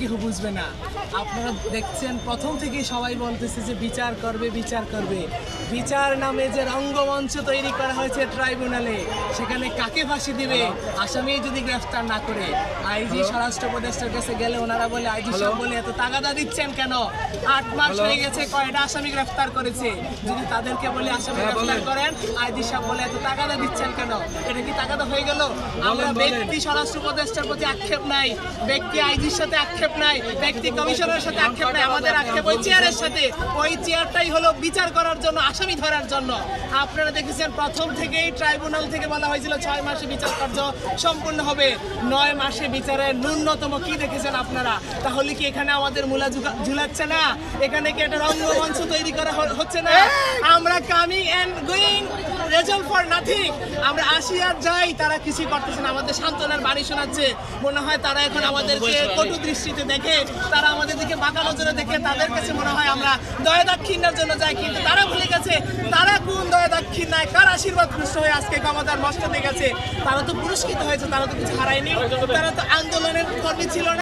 কেউ বুঝবে না। আপনারা দেখছেন প্রথম থেকেই সবাই বলতেছে যে বিচার করবে বিচার করবে। বিচার নামে যে রঙ্গমঞ্চ তৈরি করা হয়েছে ট্রাইব্যুনালে সেখানে কাকে ফাঁসি দিবে? আসামি যদি গ্রেফতার না করে আইজি স্বরাষ্ট্র উপদেষ্টার কাছে গেলে ওনারা বলে আইজি সব বলে এত তাগাদা দিচ্ছেন কেন? আট মাস হয়ে গেছে কয়টা আসামি গ্রেফতার করেছে? যদি তাদেরকে বলে আসামি গ্রেফতার করেন আইজি সাহেব বলে এত তাগাদা দিচ্ছেন কেন? এটা কি তাগাদা হয়ে গেল? আমরা ব্যক্তি স্বরাষ্ট্র উপদেষ্টার প্রতি আক্ষেপ নাই। ব্যক্তি আইজির সাথে আক্ষেপ নাই ব্যক্তি কমিশনের সাথে আক্ষেপ নাই আমাদের আক্ষেপ ওই চেয়ারের সাথে ওই চেয়ারটাই হলো বিচার করার জন্য আসামি ধরার জন্য। আপনারা দেখেছেন প্রথম থেকেই ট্রাইব্যুনাল থেকে বলা হয়েছিল ছয় মাসে বিচার কার্য সম্পূর্ণ হবে। নয় মাসে বিচারের ন্যূনতম কি দেখেছেন আপনারা? তাহলে কি এখানে আমাদের মূলা ঝুলাচ্ছে না? এখানে কি একটা রঙ্গমঞ্চ তৈরি করা হচ্ছে না? আমরা coming and going result for nothing আমরা আসি আর যাই তারা কিছু করতেছে না। আমাদের সান্ত্বনার বাড়ি শোনাচ্ছে। মনে হয় তারা এখন আমাদেরকে কটু দৃষ্টিতে দেখে তারা আমাদের দিকে বাঁকা নজরে দেখে তাদের কাছে মনে হয় আমরা দয়া দাক্ষিণ্যের জন্য যাই কিন্তু তারা ভুলে গেছে তারা কোন দয়া দাক্ষিণ্যায় কার আশীর্বাদ পুষ্ট হয়ে আজকে ক্ষমতার মস্ত গেছে তারা তো পুরস্কৃত হয়েছে তারা তো কিছু হারায়নি। তারা তো আন্দোলনের কর্মী ছিল না।